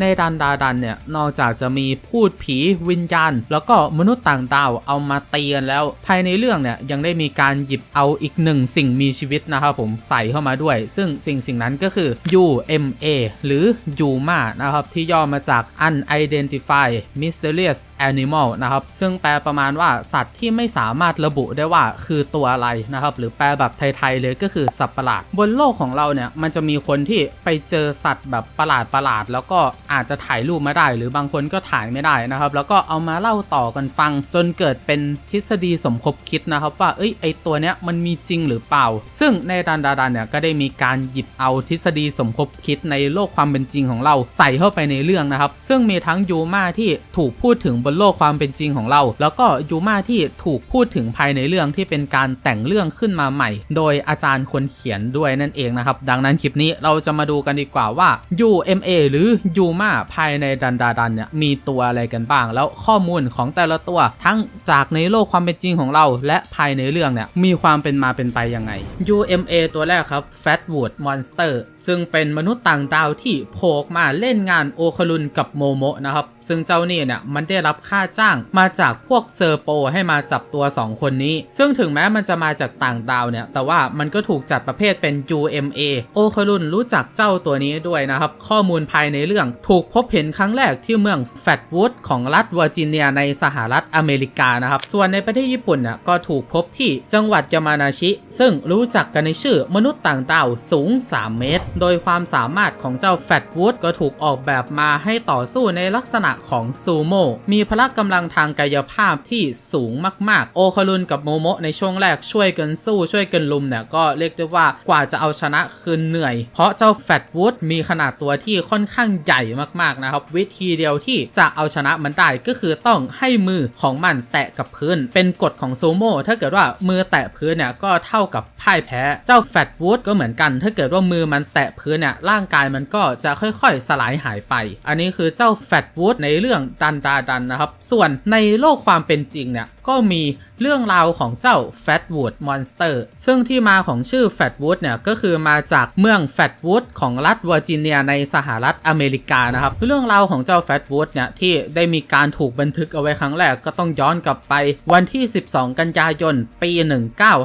ในดันดาดันเนี่ยนอกจากจะมีพูดผีวิญญาณ แล้วก็มนุษย์ต่างดาวเอามาตีกันแล้ว ภายในเรื่องเนี่ยยังได้มีการหยิบเอาอีกหนึ่งสิ่งมีชีวิตนะครับผมใส่เข้ามาด้วย ซึ่งสิ่งสิ่งนั้นก็คือ UMA หรือ UMA นะครับที่ย่อมาจาก Unidentified Mysterious Animal นะครับซึ่งแปลประมาณว่าสัตว์ที่ไม่สามารถระบุได้ว่าคือตัวอะไรนะครับหรือแปลแบบไทยๆเลยก็คือสัตว์ประหลาด บนโลกของเราเนี่ยมันจะมีคนที่ไปเจอสัตว์แบบประหลาดประหลาดแล้วก็อาจจะถ่ายรูปมาได้ หรือบางคนก็ถ่ายไม่ได้นะครับ แล้วก็เอามาเล่าต่อกันฟัง จนเกิดเป็นทฤษฎีสมคบคิดนะครับ ว่าเอ้ยไอตัวเนี้ยมันมีจริงหรือเปล่า ซึ่งในดันดาดันเนี่ยก็ได้มีการหยิบเอาทฤษฎีสมคบคิดในโลกความเป็นจริงของเราใส่เข้าไปในเรื่องนะครับ ซึ่งมีทั้งยูมาที่ถูกพูดถึงบนโลกความเป็นจริงของเรา แล้วก็ยูมาที่ถูกพูดถึงภายในเรื่องที่เป็นการแต่งเรื่องขึ้นมาใหม่ โดยอาจารย์คนเขียนด้วยนั่นเองนะครับ ดังนั้นคลิปนี้เราจะมาดูกันดีกว่าว่า UMA หรือ UMA ภายในดันดาดันเนี่ยมีตัวอะไรกันบ้าง แล้วข้อมูลของแต่ละตัวทั้งจากในโลกความเป็นจริงของเรา และภายในเรื่องเนี่ยมีความเป็นมาเป็นไปยังไง UMA ตัวแรกครับ Fatwood Monster ซึ่งเป็นมนุษย์ต่างดาวที่โผล่มาเล่นงานโอคารุนกับโมโมะนะครับ ซึ่งเจ้านี่เนี่ยมันได้รับค่าจ้างมาจากพวกเซอร์โปให้มาจับตัว 2 คนนี้ ซึ่งถึงแม้มันจะมาจากต่างดาวเนี่ย แต่ว่ามันก็ถูกจัดประเภทเป็น UMA โอคารุนรู้จักเจ้าตัวนี้ด้วยนะครับ ข้อมูลภายในเรื่องถูกพบเห็นครั้งแรกที่เมืองแฟตวูดของรัฐเวอร์จิเนียในสหรัฐอเมริกานะครับ ส่วนในประเทศญี่ปุ่นเนี่ยก็ถูกพบที่จังหวัดยามานาชิ ซึ่งรู้จักกันในชื่อมนุษย์ต่างดาวสูง 3 เมตร โดยความสามารถของเจ้าแฟตวูดก็ถูกออกแบบมาให้ต่อสู้ในลักษณะของซูโม่มีพละกำลังทางกายภาพที่สูงมากๆ โอคารุนกับโมโมะในช่วงแรกช่วยกันสู้ช่วยกันลุมเนี่ยก็เรียกได้ว่ากว่าจะเอาชนะคืนเหนื่อย เพราะเจ้าแฟตวูดมีขนาดตัวที่ค่อนข้างใหญ่มากๆนะครับ วิธีเดียวที่จะเอาชนะมันได้ก็คือต้องให้มือของมันแตะกับพื้น เป็นกฎของซูโม่ถ้าเกิดว่ามือแตะพื้นเนี่ยก็เท่ากับพ่ายแพ้ เจ้าแฟตวูดก็เหมือนกัน ถ้าเกิดว่ามือมันแตะพื้นเนี่ยร่างกายมันก็จะค่อยๆ สลายหายไป อันนี้คือเจ้าแฟตวูดในเรื่องดันดาดันนะครับส่วนในโลกความเป็นจริงเนี่ย ก็มีเรื่องราวของเจ้า Fatwood Monster ซึ่งที่มาของชื่อ Fatwood เนี่ยก็คือมาจากเมือง Fatwood ของรัฐเวอร์จิเนียในสหรัฐอเมริกานะครับ เรื่องราวของเจ้า Fatwood เนี่ยที่ได้มีการถูกบันทึกเอาไว้ครั้งแรกก็ต้องย้อนกลับไปวันที่ 12 กันยายน ปี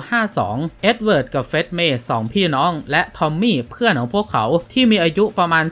1952 เอ็ดเวิร์ดกับเฟดเมย์สองพี่น้อง และทอมมี่เพื่อนของพวกเขาที่มีอายุประมาณ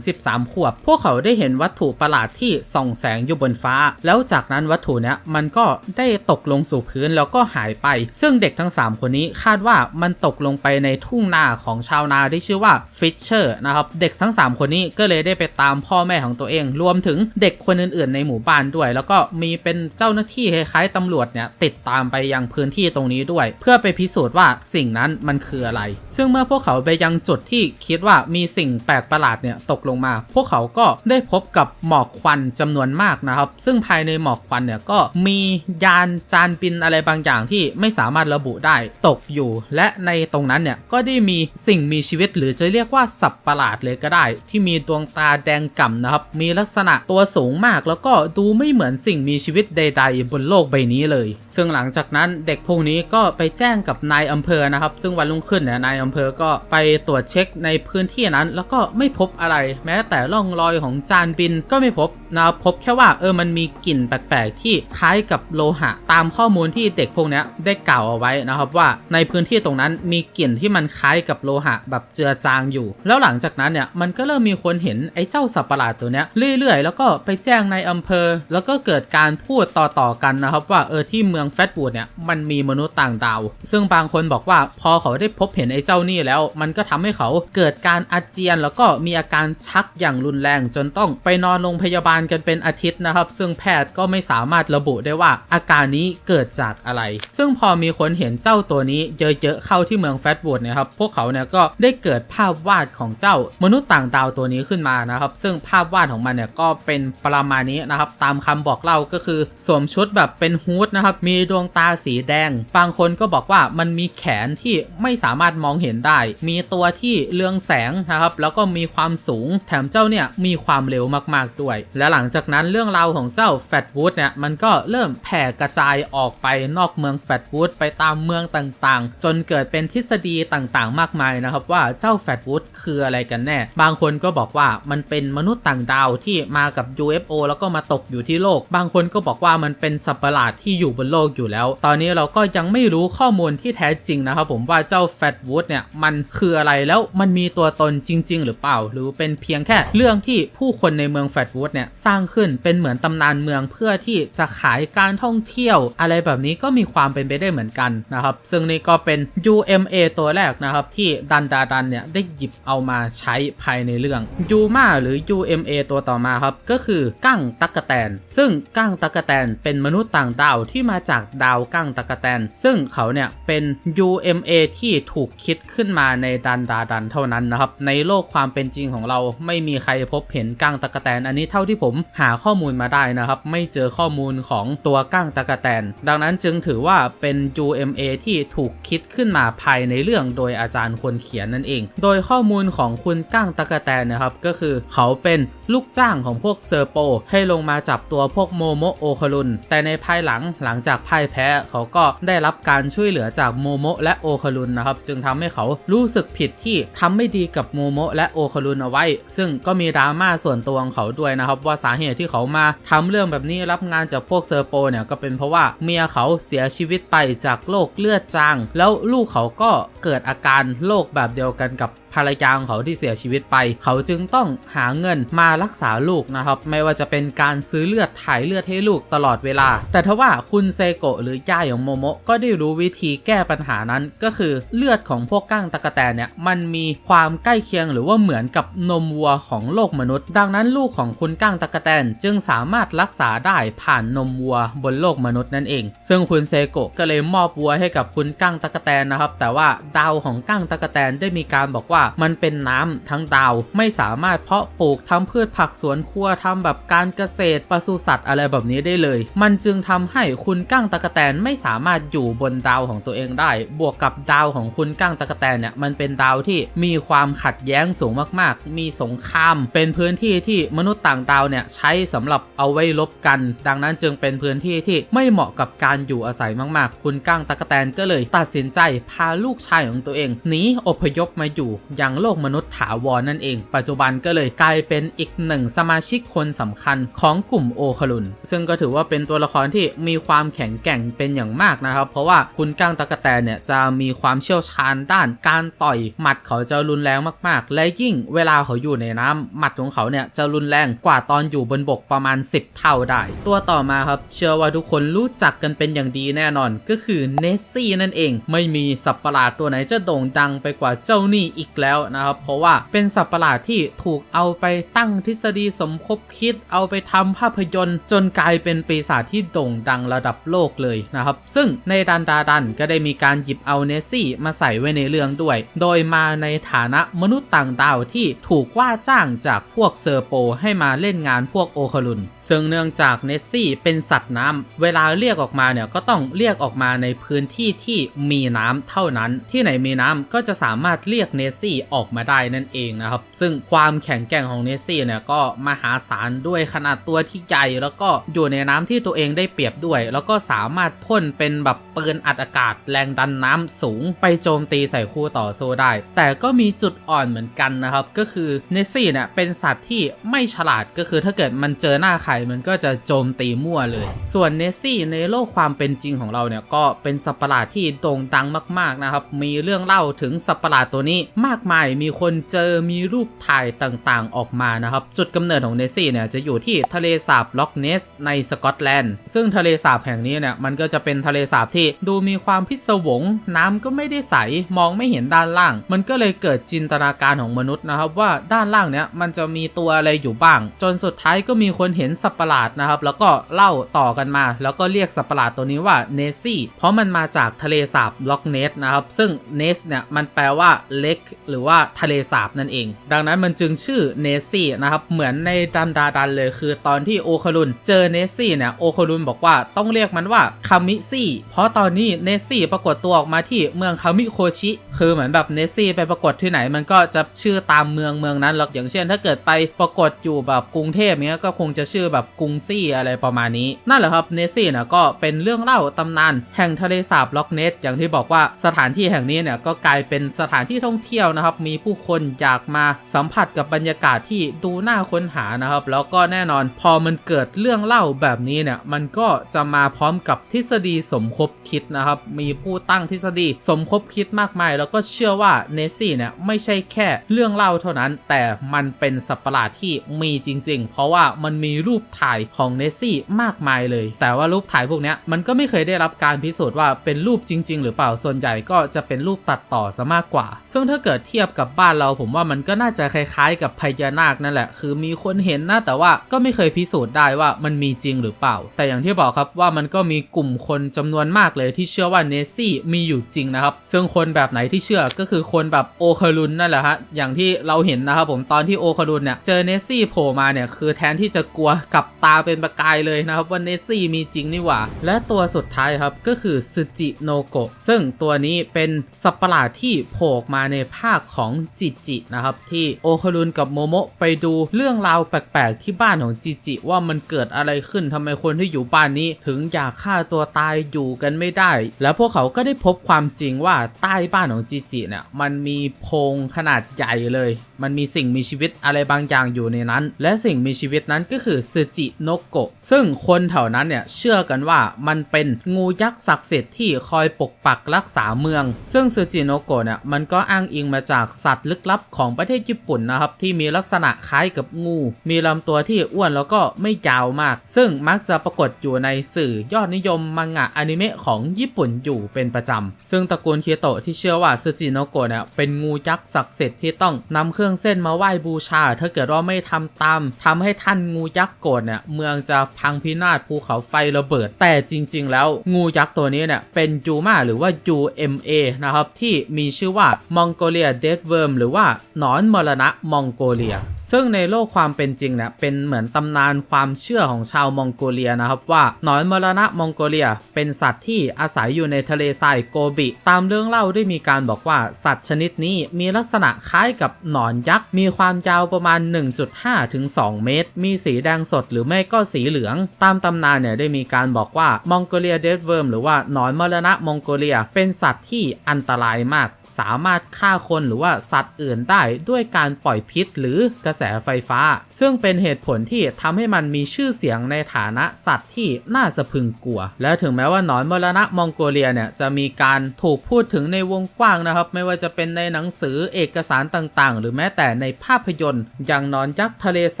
10-13 ขวบ พวกเขาได้เห็นวัตถุประหลาดที่ส่องแสงอยู่บนฟ้า แล้วจากนั้นวัตถุเนี้ยมันก็ได้ตกลงสู่พื้นแล้วก็หายไป ซึ่งเด็กทั้ง 3 คนนี้คาดว่ามันตกลงไปในทุ่งนาของชาวนาที่ชื่อว่าฟิชเชอร์นะครับ เด็กทั้ง 3 คนนี้ก็เลยได้ไปตามพ่อแม่ของตัวเอง รวมถึงเด็กคนอื่นๆ ในหมู่บ้านด้วย แล้วก็มีเป็นเจ้าหน้าที่คล้ายๆตำรวจเนี่ยติดตามไปยังพื้นที่ตรงนี้ด้วย เพื่อไปพิสูจน์ว่าสิ่งนั้นมันคืออะไร ซึ่งเมื่อพวกเขาไปยังจุดที่คิดว่ามีสิ่งแปลกประหลาดเนี่ยตกลงมา พวกเขาก็ได้พบกับหมอกควันจำนวนมากนะครับ ซึ่งภายในหมอกควันเนี่ยก็มียานจานบินอะไรบางอย่างที่ไม่สามารถระบุได้ตกอยู่ และในตรงนั้นเนี่ยก็ได้มีสิ่งมีชีวิตหรือจะเรียกว่าสัตว์ประหลาดเลยก็ได้ ที่มีดวงตาแดงก่ำนะครับ มีลักษณะตัวสูงมาก แล้วก็ดูไม่เหมือนสิ่งมีชีวิตใด ๆ บนโลกใบนี้เลย ซึ่งหลังจากนั้นเด็กพวกนี้ก็ไปแจ้งกับนายอำเภอนะครับ ซึ่งวันรุ่งขึ้นเนี่ยนายอำเภอก็ไปตรวจเช็คในพื้นที่นั้น แล้วก็ไม่พบอะไร แม้แต่ร่องรอยของจานบินก็ไม่พบ นะครับพบแค่ว่าเออมันมีกลิ่นแปลกๆ ที่คล้ายกับโลหะ ตามข้อมูลที่เด็กพวกนี้ได้กล่าวเอาไว้นะครับว่าในพื้นที่ตรงนั้นมีกลิ่นที่มันคล้ายกับโลหะ แบบเจือจางอยู่ แล้วหลังจากนั้นเนี่ยมันก็เริ่มมีคนเห็นไอ้เจ้าสัตว์ประหลาดตัวเนี้ยเรื่อยๆ แล้วก็ไปแจ้งในอำเภอ แล้วก็เกิดการพูดต่อๆกันนะครับว่าเออที่เมืองแฟตบูดเนี่ยมันมีมนุษย์ต่างดาว ซึ่งบางคนบอกว่าพอเขาได้พบเห็นไอ้เจ้านี่แล้ว มันก็ทำให้เขาเกิดการอาเจียน แล้วก็มีอาการชักอย่างรุนแรงจนต้องไปนอนโรงพยาบาลกันเป็นอาทิตย์นะครับ ซึ่งแพทย์ก็ไม่สามารถระบุได้ว่าอาการนี้เกิดจากอะไร ซึ่งพอมีคนเห็นเจ้าตัวนี้เยอะๆเข้าที่เมืองแฟตบูดเนี่ยครับ พวกเขาเนี่ยก็ได้เกิดภาพวาดของเจ้ามนุษย์ต่างดาวตัวนี้ขึ้นมานะครับ ซึ่งภาพวาดของมันเนี่ยก็เป็นประมาณนี้นะครับ ตามคำบอกเล่าก็คือสวมชุดแบบเป็นฮูดนะครับ มีดวงตาสีแดง บางคนก็บอกว่ามันมีแขนที่ไม่สามารถมองเห็นได้ มีตัวที่เรืองแสงนะครับ แล้วก็มีความสูง แถมเจ้าเนี่ยมีความเร็วมากๆด้วย และหลังจากนั้นเรื่องราวของเจ้าแฟตวูดเนี่ยมันก็เริ่มแผ่กระจายออกไปนอกเมืองแฟตวูดไปตามเมืองต่างๆ จนเกิดเป็นทฤษฎีต่างๆ มากมายนะครับว่าเจ้าแฟตวูดคืออะไรกันแน่ บางคนก็บอกว่ามันเป็นมนุษย์ต่างดาวที่มากับ UFO แล้วก็มาตกอยู่ที่โลก บางคนก็บอกว่ามันเป็นสัตว์ประหลาดที่อยู่บนโลกอยู่แล้ว ตอนนี้เราก็ยังไม่รู้ข้อมูลที่แท้จริงนะครับผมว่าเจ้าแฟตวูดเนี่ยมันคืออะไรแล้วมันมีตัวตนจริง ๆ หรือเปล่า หรือเป็นเพียงแค่เรื่องที่ผู้คนในเมืองแฟตวูดเนี่ยสร้างขึ้นเป็นเหมือนตำนานเมืองเพื่อที่จะขายการท่องเที่ยว อะไรแบบนี้ก็มีความเป็นไปได้เหมือนกันนะครับซึ่งนี่ก็เป็น UMA ตัวแรกนะครับที่ดันดาดันเนี่ยได้หยิบเอามาใช้ภายในเรื่องยูมาหรือ UMA ตัวต่อมาครับก็คือกั้งตักกะแตน ซึ่งกั้งตักกะแตนเป็นมนุษย์ต่างดาวที่มาจากดาวกั้งตักกะแตน ซึ่งเขาเนี่ยเป็น UMA ที่ถูกคิดขึ้นมาในดันดาดันเท่านั้นนะครับในโลกความเป็นจริงของเราไม่มีใครพบเห็นกั้งตักกะแตนอันนี้เท่าที่ผมหาข้อมูลมาได้นะครับ ไม่เจอข้อมูลของตัวกั้งตักะแตน ดังนั้นจึงถือว่าเป็น UMA ที่ถูกคิดขึ้นมาภายในเรื่องโดยอาจารย์คนเขียนนั่นเอง โดยข้อมูลของคุณกั้งตักะแตนนะครับ ก็คือเขาเป็นลูกจ้างของพวกเซอร์โป ให้ลงมาจับตัวพวกโมโมโอคารุนแต่ในภายหลังหลังจากพ่ายแพ้เขาก็ได้รับการช่วยเหลือจากโมโมและโอคารุนนะครับ จึงทำให้เขารู้สึกผิดที่ทำไม่ดีกับโมโมและโอคารุนเอาไว้ ซึ่งก็มีดราม่าส่วนตัวของเขาด้วยนะครับว่าสาเหตุที่เขามาทำเรื่องแบบนี้รับงานจากพวกเซอร์โปเนี่ยก็เป็นเพราะว่าเมียเขาเสียชีวิตไปจากโรคเลือดจาง แล้วลูกเขาก็เกิดอาการโรคแบบเดียวกันกับ ภรรยาของเขาที่เสียชีวิตไป เขาจึงต้องหาเงินมารักษาลูกนะครับ ไม่ว่าจะเป็นการซื้อเลือดถ่ายเลือดให้ลูกตลอดเวลา แต่ทว่าคุณเซโกะหรือย่าของโมโมะก็ได้รู้วิธีแก้ปัญหานั้นก็คือเลือดของพวกก้างตะกะแตนเนี่ยมันมีความใกล้เคียงหรือว่าเหมือนกับนมวัวของโลกมนุษย์ ดังนั้นลูกของคุณก้างตะกะแตนจึงสามารถรักษาได้ผ่านนมวัวบนโลกมนุษย์นั่นเอง ซึ่งคุณเซโกะก็เลยมอบวัวให้กับคุณก้างตะกะแตนนะครับ แต่ว่าดาวของก้างตะกะแตนได้มีการบอกว่ามันเป็นน้ำทั้งดาว ไม่สามารถเพาะปลูกทำพืชผักสวนครัวทำแบบการเกษตรปศุสัตว์อะไรแบบนี้ได้เลย มันจึงทำให้คุณก้างตะกะแตนไม่สามารถอยู่บนดาวของตัวเองได้ บวกกับดาวของคุณก้างตะกะแตนเนี่ยมันเป็นดาวที่มีความขัดแย้งสูงมากๆ มีสงคราม เป็นพื้นที่ที่มนุษย์ต่างดาวเนี่ยใช้สำหรับเอาไว้ลบกัน ดังนั้นจึงเป็นพื้นที่ที่ไม่เหมาะกับการอยู่อาศัยมาก ๆ คุณก้างตะกะแตนก็เลย ตัดสินใจพาลูกชายของตัวเองหนีอพยพมาอยู่ยังโลกมนุษย์ถาวรนั่นเอง ปัจจุบันก็เลยกลายเป็นอีกหนึ่งสมาชิกคนสำคัญของกลุ่มโอคารุน ซึ่งก็ถือว่าเป็นตัวละครที่มีความแข็งแกร่งเป็นอย่างมากนะครับ เพราะว่าคุณก้างตะกะแตนเนี่ยจะมีความเชี่ยวชาญด้านการต่อยหมัดเขาจะรุนแรงมากๆ และยิ่งเวลาเขาอยู่ในน้ำหมัดของเขาเนี่ยจะรุนแรงกว่าตอนอยู่บนบกประมาณ 10 เท่าได้ ตัวต่อมาครับ เชื่อว่าทุกคนรู้จักกันเป็นอย่างดีแน่นอน ก็คือเนสซี่นั่นเอง ไม่มีสัตว์ประหลาดตัวไหนจะโด่งดังไปกว่าเจ้านี่อีกแล้วนะครับ เพราะว่าเป็นสัตว์ประหลาดที่ถูกเอาไปตั้งทฤษฎีสมคบคิด เอาไปทำภาพยนตร์ จนกลายเป็นปีศาจที่โด่งดังระดับโลกเลยนะครับ ซึ่งในดันดาดันก็ได้มีการหยิบเอาเนสซี่มาใส่ไว้ในเรื่องด้วย โดยมาในฐานะมนุษย์ต่างดาวที่ถูกว่าจ้างจากพวกเซอร์โปให้มาเล่นงานพวกโอคารุน ซึ่งเนื่องจากเนสซี่เป็นสัตว์น้ำเวลาเรียกออกมาเนี่ยก็ต้องเรียกออกมาในพื้นที่ที่มีน้ำเท่านั้น ที่ไหนมีน้ำก็จะสามารถเรียกเนสซี่ออกมาได้นั่นเองนะครับ ซึ่งความแข็งแกร่งของเนสซี่เนี่ยก็มหาศาลด้วยขนาดตัวที่ใหญ่แล้วก็อยู่ในน้ำที่ตัวเองได้เปรียบด้วย แล้วก็สามารถพ่นเป็นแบบปืนอัดอากาศแรงดันน้ำสูง ไปโจมตีใส่คู่ต่อสู้ได้ แต่ก็มีจุดอ่อนเหมือนกันนะครับก็คือเนสซี่เนี่ยเป็นสัตว์ที่ไม่ฉลาดก็คือถ้าเกิดมันเจอหน้าใครมันก็จะโจมตีมั่วเลย ส่วนเนสซี่ในโลกความเป็นจริงของเราเนี่ยก็เป็นสัตว์ประหลาดที่โด่งดังมากๆนะครับมีเรื่องเล่าถึงสัตว์ประหลาดตัวนี้มากมาย มีคนเจอมีรูปถ่ายต่างๆ ออกมานะครับ จุดกำเนิดของเนสซี่เนี่ยจะอยู่ที่ทะเลสาบล็อกเนสในสกอตแลนด์ ซึ่งทะเลสาบแห่งนี้เนี่ยมันก็จะเป็นทะเลสาบที่ดูมีความพิศวง น้ำก็ไม่ได้ใส มองไม่เห็นด้านล่าง มันก็เลยเกิดจินตนาการของมนุษย์นะครับว่าด้านล่างเนี่ยมันจะมีตัวอะไรอยู่บ้าง จนสุดท้ายก็มีคนเห็นสัตว์ประหลาดนะครับ แล้วก็เล่าต่อกันมา แล้วก็เรียกสัตว์ประหลาดตัวนี้ว่าเนสซี่ เพราะมันมาจากทะเลสาบล็อกเนสนะครับ ซึ่งเนสเนี่ยมันแปลว่าเล็กหรือว่าทะเลสาบนั่นเอง ดังนั้นมันจึงชื่อเนซี่นะครับ เหมือนในดันดาดันเลยคือตอนที่โอคารุนเจอเนซี่เนี่ยโอคารุนบอกว่าต้องเรียกมันว่าคามิซี่ เพราะตอนนี้เนซี่ปรากฏตัวออกมาที่เมืองคามิโคชิ คือเหมือนแบบเนซี่ไปปรากฏที่ไหนมันก็จะชื่อตามเมืองเมืองนั้นหรอกอย่างเช่น ถ้าเกิดไปปรากฏอยู่แบบกรุงเทพเนี้ยก็คงจะชื่อแบบกรุงซี่อะไรประมาณนี้ นั่นแหละครับเนซี่เนี่ยก็เป็นเรื่องเล่าตำนานแห่งทะเลสาบล็อกเนสอย่างที่บอกว่าสถานที่แห่งนี้เนี่ยก็กลายเป็นสถานที่ท่องเที่ยวนะครับ มีผู้คนอยากมาสัมผัสกับบรรยากาศที่ดูน่าค้นหานะครับ แล้วก็แน่นอนพอมันเกิดเรื่องเล่าแบบนี้เนี่ยมันก็จะมาพร้อมกับทฤษฎีสมคบคิดนะครับ มีผู้ตั้งทฤษฎีสมคบคิดมากมาย แล้วก็เชื่อว่าเนซี่เนี่ยไม่ใช่แค่เรื่องเล่าเท่านั้น แต่มันเป็นสัตว์ประหลาดที่มีจริง ๆ เพราะว่ามันมีรูปถ่ายของเนซี่มากมายเลย แต่ว่ารูปถ่ายพวกนี้มันก็ไม่เคยได้รับการพิสูจน์ว่าเป็นรูปจริง ๆ หรือเปล่าส่วนใหญ่ก็จะเป็นรูปตัดต่อซะมากกว่า ซึ่งถ้าเกิดเทียบกับบ้านเรา ผมว่ามันก็น่าจะคล้ายๆ กับพญานาคนั่นแหละ คือมีคนเห็นนะแต่ว่าก็ไม่เคยพิสูจน์ได้ว่ามันมีจริงหรือเปล่า แต่อย่างที่บอกครับว่ามันก็มีกลุ่มคนจำนวนมากเลยที่เชื่อว่าเนสซี่มีอยู่จริงนะครับ ซึ่งคนแบบไหนที่เชื่อก็คือคนแบบโอคารุนนั่นแหละฮะอย่างที่เราเห็นนะครับผมตอนที่โอคารุนเนี่ยเจอเนสซี่โผล่มาเนี่ยคือแทนที่จะกลัวกลับตาเป็นประกายเลยนะครับว่าเนสซี่มีจริงนี่หว่า และตัวสุดท้ายครับก็คือซึจิโนโกะซึ่งตัวนี้เป็นสัตว์ประหลาดที่โผล่มาในภาพคของจิจินะครับที่โอคารุนกับโมโมะไปดูเรื่องราวแปลกๆ ที่บ้านของจิจิว่ามันเกิดอะไรขึ้นทำไมคนที่อยู่บ้านนี้ ถึงอยากฆ่าตัวตายอยู่กันไม่ได้ แล้วพวกเขาก็ได้พบความจริงว่าใต้บ้านของจิจิเนี่ยมันมีโพรงขนาดใหญ่เลยมันมีสิ่งมีชีวิตอะไรบางอย่างอยู่ในนั้น และสิ่งมีชีวิตนั้นก็คือซึจิโนโกะซึ่งคนแถวนั้นเนี่ยเชื่อกันว่ามันเป็นงูยักษ์ศักดิ์สิทธิ์ที่คอยปกปักรักษาเมือง ซึ่งซึจิโนโกะเนี่ยมันก็อ้างอิงมาจากสัตว์ลึกลับของประเทศญี่ปุ่นนะครับที่มีลักษณะคล้ายกับงู มีลำตัวที่อ้วนแล้วก็ไม่ยาวมาก ซึ่งมักจะปรากฏอยู่ในสื่อยอดนิยมมังงะอนิเมะของญี่ปุ่นอยู่เป็นประจำซึ่งตระกูลเคียโตะที่เชื่อว่าซึจิโนโกะเนี่ยเป็นงูยักษ์ศักดิ์สิทธิ์ที่ต้องนำเครื่องเส้นมาไหว้บูชา ถ้าเกิดว่าไม่ทำตามทำให้ท่านงูยักษ์โกรธเนี่ยเมืองจะพังพินาศภูเขาไฟระเบิด แต่จริง ๆ แล้วงูยักษ์ตัวนี้เนี่ยเป็นยูมาหรือว่า UMA นะครับที่มีชื่อว่า Mongolia Dead Worm หรือว่าหนอนมรณะมองโกเลีย ซึ่งในโลกความเป็นจริงเนี่ยเป็นเหมือนตำนานความเชื่อของชาวมองโกเลียนะครับว่าหนอนมรณะมองโกเลีย เป็นสัตว์ที่อาศัยอยู่ในทะเลทรายโกบิ ตามเรื่องเล่าได้มีการบอกว่าสัตว์ชนิดนี้มีลักษณะคล้ายกับหนอนยักษ์ มีความยาวประมาณ 1.5 ถึง 2 เมตร มีสีแดงสดหรือไม่ก็สีเหลือง ตามตำนานเนี่ยได้มีการบอกว่ามองโกเลียเดดเวิร์มหรือว่าหนอนมรณะมองโกเลีย เป็นสัตว์ที่อันตรายมากสามารถฆ่าคนหรือว่าสัตว์อื่นได้ด้วยการปล่อยพิษหรือกระแสไฟฟ้า ซึ่งเป็นเหตุผลที่ทำให้มันมีชื่อเสียงในฐานะสัตว์ที่น่าสะพึงกลัว และถึงแม้ว่าหนอนมรณะมองโกเลียเนี่ยจะมีการถูกพูดถึงในวงกว้างนะครับ ไม่ว่าจะเป็นในหนังสือเอกสารต่างๆ หรือแม้แต่ในภาพยนตร์ อย่างหนอนยักษ์ทะเลท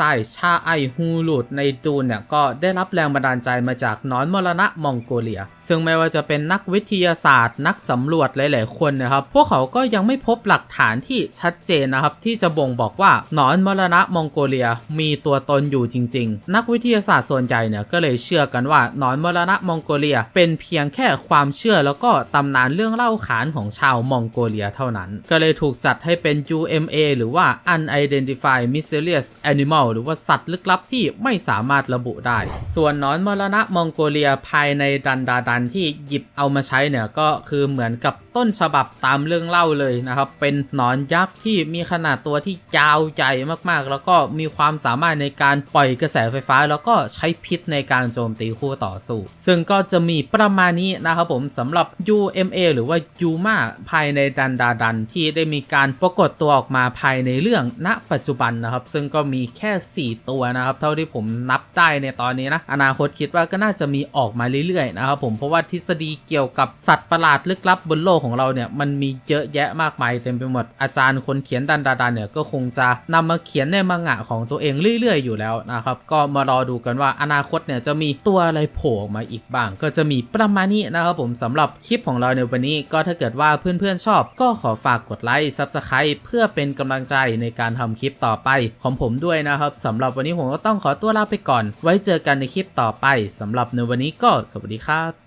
รายชาไอฮูลูดในดูนเนี่ยก็ได้รับแรงบันดาลใจมาจากหนอนมรณะมองโกเลีย ซึ่งไม่ว่าจะเป็นนักวิทยาศาสตร์ นักสำรวจหลายๆคนนะครับพวกเขาก็ยังไม่พบหลักฐานที่ชัดเจนนะครับที่จะบ่งบอกว่าหนอนมรณะมองโกเลียมีตัวตนอยู่จริง ๆ นักวิทยาศาสตร์ส่วนใหญ่เนี่ยก็เลยเชื่อกันว่าหนอนมรณะมองโกเลีย เป็นเพียงแค่ความเชื่อแล้วก็ตำนานเรื่องเล่าขานของชาวมองโกเลียเท่านั้น ก็เลยถูกจัดให้เป็น UMA หรือว่า Unidentified Mysterious Animal หรือว่าสัตว์ลึกลับที่ไม่สามารถระบุได้ ส่วนหนอนมรณะมองโกเลียภายในดันดาดันที่หยิบเอามาใช้เนี่ยก็คือเหมือนกับต้นฉบับตามเรื่องเล่าเลยนะครับ เป็นหนอนยักษ์ที่มีขนาดตัวที่ยาวใหญ่มากๆ แล้วก็มีความสามารถในการปล่อยกระแสไฟฟ้า แล้วก็ใช้พิษในการโจมตีคู่ต่อสู้ ซึ่งก็จะมีประมาณนี้นะครับผมสำหรับ UMA หรือว่า Yuma ภายในดันดาดันที่ได้มีการปรากฏตัวออกมาภายในเรื่องณปัจจุบันนะครับ ซึ่งก็มีแค่ 4 ตัวนะครับ เท่าที่ผมนับได้ในตอนนี้นะอนาคตคิดว่าก็น่าจะมีออกมาเรื่อยๆนะครับผมเพราะว่าทฤษฎีเกี่ยวกับสัตว์ประหลาดลึกลับบนโลกของเราเนี่ยมันมีเยยอะแยะมากมายเต็มไปหมด อาจารย์คนเขียนดันดาดันเนี่ยก็คงจะนำมาเขียนในมังงะของตัวเองเรื่อย ๆ อยู่แล้วนะครับ ก็มารอดูกันว่าอนาคตเนี่ยจะมีตัวอะไรโผล่ออกมาอีกบ้าง ก็จะมีประมาณนี้นะครับผมสำหรับคลิปของเราในวันนี้ ก็ถ้าเกิดว่าเพื่อนๆชอบ ก็ขอฝากกดไลค์ Subscribe เพื่อเป็นกำลังใจในการทำคลิปต่อไปของผมด้วยนะครับสำหรับวันนี้ผมก็ต้องขอตัวลาไปก่อน ไว้เจอกันในคลิปต่อไปสำหรับในวันนี้ก็สวัสดีครับ